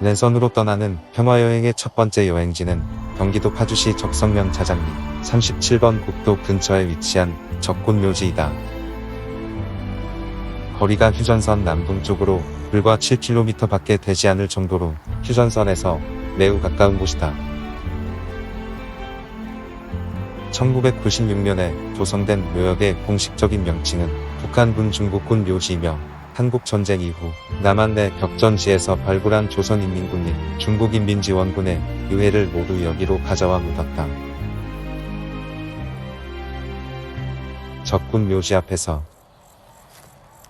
랜선으로 떠나는 평화여행의 첫 번째 여행지는 경기도 파주시 적성면 자장리 37번 국도 근처에 위치한 적군묘지이다. 거리가 휴전선 남동쪽으로 불과 7km 밖에 되지 않을 정도로 휴전선에서 매우 가까운 곳이다. 1996년에 조성된 묘역의 공식적인 명칭은 북한군 중국군 묘지이며 한국 전쟁 이후 남한 내 격전지에서 발굴한 조선인민군인 중국인민지원군의 유해를 모두 여기로 가져와 묻었다. 적군 묘지 앞에서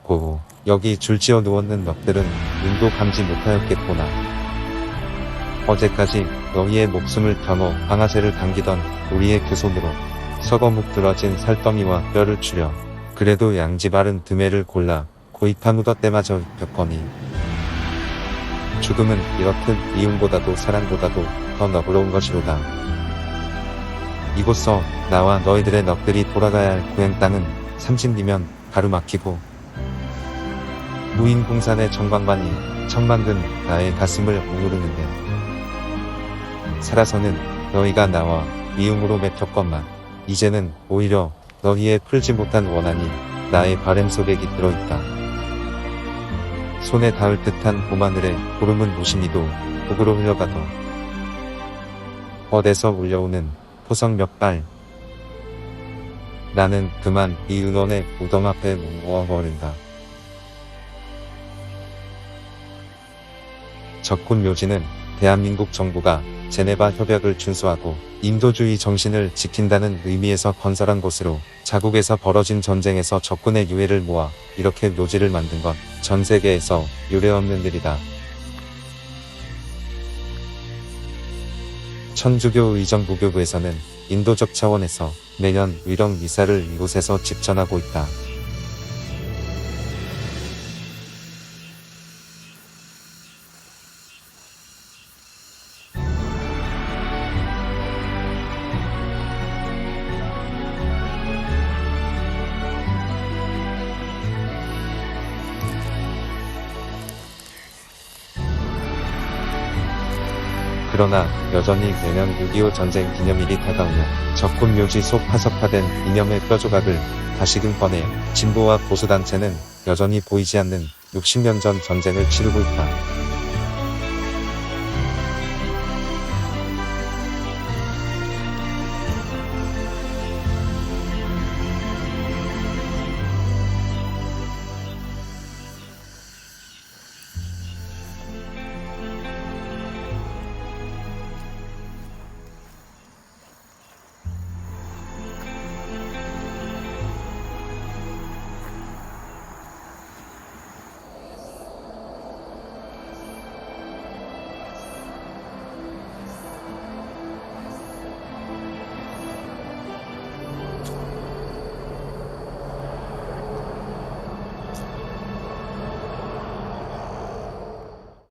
고 여기 줄지어 누웠는 넋들은 눈도 감지 못하였겠구나. 어제까지 너희의 목숨을 겨누 방아쇠를 당기던 우리의 그 손으로 서거묵 들어진 살덩이와 뼈를 추려 그래도 양지 바른 드매를 골라 고이파 묻었때마저 입혔거니 죽음은 이렇듯 미움보다도 사랑보다도 더 너그러운 것이로다. 이곳서 나와 너희들의 넋들이 돌아가야 할 고향 땅은 삼십리면 가로막히고 무인 공산의 정광만이 천만근 나의 가슴을 오누르는데 살아서는 너희가 나와 미움으로 맺혔건만 이제는 오히려 너희의 풀지 못한 원한이 나의 바램 속에 깃들어 있다. 손에 닿을 듯한 봄하늘에 구름은 무심히도 북으로 흘러가도 어디서 울려오는 포성 몇 발. 나는 그만 이 은원의 무덤 앞에 뭉어버린다. 적군 묘지는 대한민국 정부가 제네바 협약을 준수하고 인도주의 정신을 지킨다는 의미에서 건설한 곳으로 자국에서 벌어진 전쟁에서 적군의 유해를 모아 이렇게 묘지를 만든 건 전 세계에서 유례없는 일이다. 천주교 의정부교부에서는 인도적 차원에서 매년 위령 미사를 이곳에서 집전하고 있다. 그러나 여전히 매년 6.25 전쟁 기념일이 다가오면 적군 묘지 속 화석화된 이념의 뼈조각을 다시금 꺼내 진보와 보수단체는 여전히 보이지 않는 60년 전 전쟁을 치르고 있다.